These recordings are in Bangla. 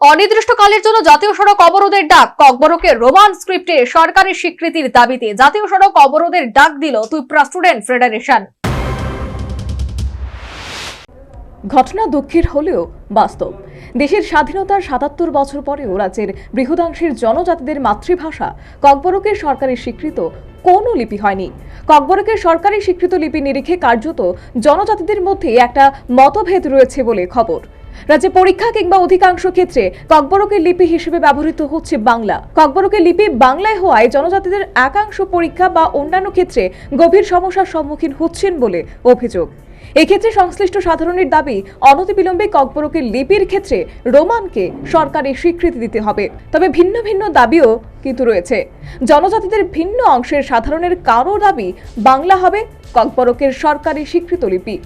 অনির্দিষ্টকালের জন্য জাতীয় সড়ক অবরোধের ডাক। ককবরকের রোমান স্ক্রিপ্টে সরকারি স্বীকৃতির দাবিতে জাতীয় সড়ক অবরোধের ডাক দিল তুইপ্রা স্টুডেন্ট ফেডারেশন। ঘটনা দুঃখের হলেও বাস্তব। দেশের স্বাধীনতার সাতাত্তর বছর পরেও রাজ্যের বৃহদাংশের জনজাতিদের মাতৃভাষা ককবরকের সরকারি স্বীকৃত কোনো লিপি হয়নি। ককবরকের সরকারি স্বীকৃত লিপি নিরিখে কার্যত জনজাতিদের মধ্যে একটা মতভেদ রয়েছে বলে খবর। রাজ্যে পরীক্ষা কিংবা অধিকাংশ ক্ষেত্রে ককবরকের লিপি হিসেবে ব্যবহৃত হচ্ছে বাংলা। ককবরকের লিপি বাংলায় হওয়ায় জনজাতিদের একাংশ পরীক্ষা বা অন্যান্য ক্ষেত্রে গভীর সমস্যার সম্মুখীন হচ্ছেন বলে অভিযোগ। এক্ষেত্রে সংশ্লিষ্ট সাধারণের দাবি, অনতিবিলম্বে ককবরকের লিপির ক্ষেত্রে রোমানকে সরকারি স্বীকৃতি দিতে হবে। তবে ভিন্ন ভিন্ন দাবিও কিন্তু রয়েছে। জনজাতিদের ভিন্ন অংশের সাধারণের কারও দাবি, বাংলা হবে ককবরকের সরকারি স্বীকৃত লিপি।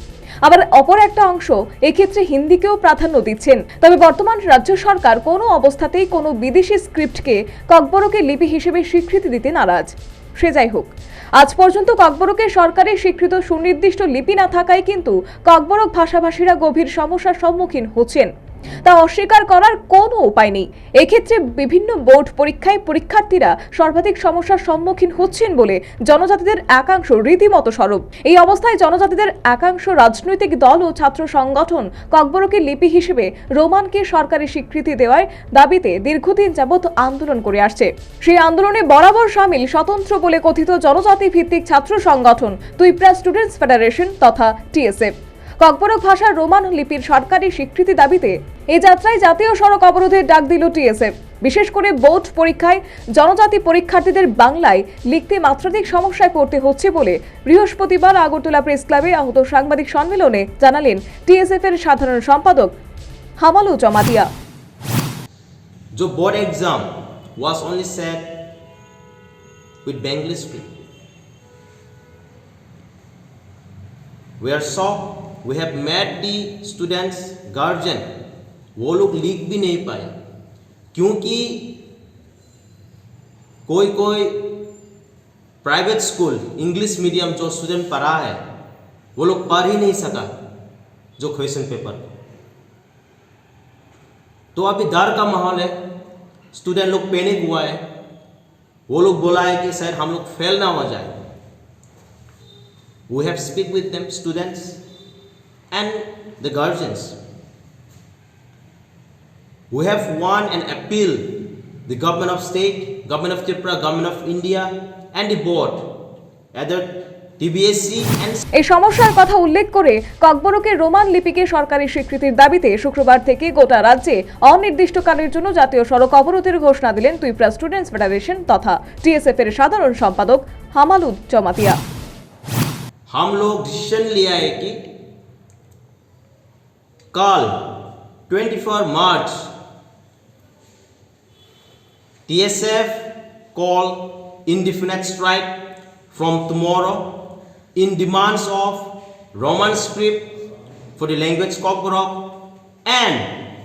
আবার অপর একটা অংশ এক্ষেত্রে হিন্দিকেও প্রাধান্য দিচ্ছেন। তবে বর্তমান রাজ্য সরকার কোনো অবস্থাতেই কোনো বিদেশি স্ক্রিপ্টকে ককবরকের লিপি হিসেবে স্বীকৃতি দিতে নারাজ। সে যাই হোক। আজ পর্যন্ত ককবরকের সরকারের স্বীকৃত সুনির্দিষ্ট লিপি না থাকায় কিন্তু ককবরক ভাষাভাষীরা গভীর সমস্যার সম্মুখীন হচ্ছেন। তা অস্বীকার করার কোনো উপায় নেই। এক্ষেত্রে বিভিন্ন বোর্ড পরীক্ষায় পরীক্ষার্থীরা সর্বাধিক সমস্যার সম্মুখীন হচ্ছেন বলে জনজাতিদের একাংশ রীতিমতো সরব। এই অবস্থায় জনজাতিদের একাংশ রাজনৈতিক দল ও ছাত্র সংগঠন ককবরকে লিপি হিসেবে রোমানকে সরকারি স্বীকৃতি দেওয়ার দাবিতে দীর্ঘদিন যাবৎ আন্দোলন করে আসছে। সেই আন্দোলনে বরাবর সামিল স্বতন্ত্র বলে কথিত জনজাতি ভিত্তিক ছাত্র সংগঠন তুইপ্রা স্টুডেন্টস ফেডারেশন তথা টিএসএফ। ককবরক ভাষার রোমান লিপির সরকারি স্বীকৃতি দাবিতে এ যাত্রায় জাতীয় সড়ক অবরোধের ডাক দিল টিএসএফ বিশেষ করে বোর্ড পরীক্ষায় জনজাতি পরীক্ষার্থীদের বাংলায় লিখতে মাত্রাধিক সমস্যায় পড়তে হচ্ছে বলে বৃহস্পতিবার আগরতলা প্রেস ক্লাবে আহত সাংবাদিক সম্মেলনে জানালেন টিএসএফ এর সাধারণ সম্পাদক হামালু জমাতিয়া जो board exam was only set with Bengali script. We are shocked. We have met the students guardian वो लोग लिख भी नहीं पाए। क्योंकि कोई कोई प्राइवेट स्कूल इंग्लिश मीडियम जो स्टूडेंट पढ़ा है, वो लोग पढ़ ही नहीं सका जो क्वेश्चन पेपर तो अभी डर का माहौल है। स्टूडेंट लोग पैनिक हुआ है। वो लोग बोला है कि सर हम लोग फेल ना हो जाए। We have speak with them students and the guardians. We have won an appeal, the government of state, government of Tripura, government of India and the board at the এই সমস্যার কথা উল্লেখ করে ককবরকের রোমান লিপিকে সরকারি স্বীকৃতির দাবিতে শুক্রবার থেকে গোটা রাজ্যে অনির্দিষ্টকালের জন্য জাতীয় সড়ক অবরোধের ঘোষণা দিলেন তুইপ্রা স্টুডেন্টস ফেডারেশন তথা টিএসএফ এর সাধারণ সম্পাদক হামালুদ জমাতিয়া। হাম লোগ ডিসিশন লিয়া হ্যায় call 24 March. TSF call indefinite strike from tomorrow in demands of Roman script for the language Kokorok and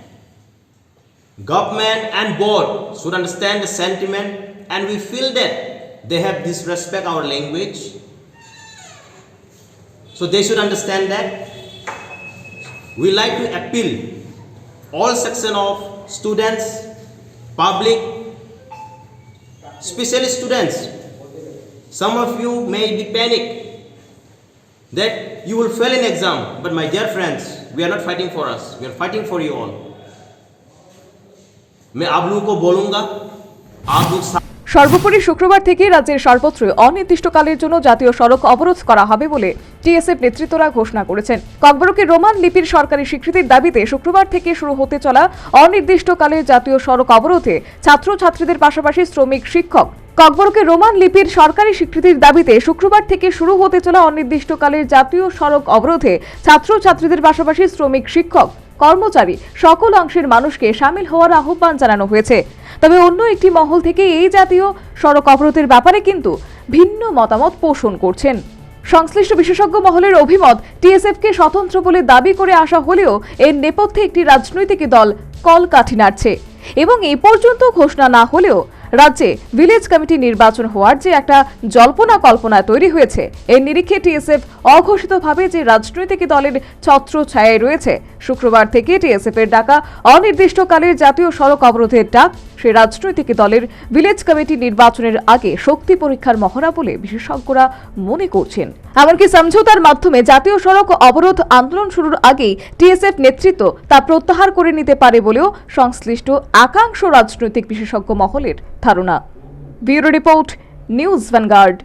government and board should understand the sentiment and we feel that they have disrespect our language. So they should understand that We like to appeal all section of students, public, especially students. Some of you may be panic that you will fail in exam, but my dear friends, we are not fighting for us. We are fighting for you all. मैं आप लोगों को बोलूंगा आप लोग सा- সর্বোপরি শুক্রবার থেকে রাজ্যের সর্বত্র অনির্দিষ্টকালের জন্য জাতীয় সড়ক অবরোধ করা হবে বলে টিএসএফ নেতৃত্বরা ঘোষণা করেছেন। ককবরকের রোমান লিপির সরকারি স্বীকৃতির দাবিতে শুক্রবার থেকে শুরু হতে চলা অনির্দিষ্টকালের জাতীয় সড়ক অবরোধে ছাত্রছাত্রীদের পাশাপাশি শ্রমিক শিক্ষক। ককবরকের রোমান লিপির সরকারি স্বীকৃতির দাবিতে শুক্রবার থেকে শুরু হতে চলা অনির্দিষ্টকালের জাতীয় সড়ক অবরোধে ছাত্রছাত্রীদের পাশাপাশি শ্রমিক শিক্ষক। কর্মচারী সকল অংশের মানুষকে সামিল হওয়ার আহ্বান জানানো হয়েছে। তবে অন্য একটি মহল থেকে এই জাতীয় সড়ক অবরোধের ব্যাপারে কিন্তু ভিন্ন মতামত পোষণ করছেন। সংশ্লিষ্ট বিশেষজ্ঞ মহলের অভিমত, টিএসএফকে স্বতন্ত্র বলে দাবি করে আসা হলেও এর নেপথ্যে একটি রাজনৈতিক দল কলকাঠি নাড়ছে। এবং এ পর্যন্ত ঘোষণা না হলেও রাজ্যে ভিলেজ কমিটি নির্বাচন হওয়ার যে একটা জল্পনা কল্পনা তৈরি হয়েছে, এর নিরিখে টিএসএফ অঘোষিতভাবে যে রাজনৈতিক দলের ছত্র ছায়ায় রয়েছে শুক্রবার থেকে টিএসএফ এর ডাকা অনির্দিষ্টকালের জাতীয় সড়ক অবরোধের ডাক সে রাজনৈতিক দলের ভিলেজ কমিটি নির্বাচনের আগে শক্তি পরীক্ষার মহড়া বলে বিশেষজ্ঞরা মনে করছেন। এমনকি সমঝোতার মাধ্যমে জাতীয় সড়ক অবরোধ আন্দোলন শুরুর আগেই টিএসএফ নেতৃত্ব তা প্রত্যাহার করে নিতে পারে বলেও সংশ্লিষ্ট একাংশ রাজনৈতিক বিশেষজ্ঞ মহলের ধারণা। Bureau report, news vanguard.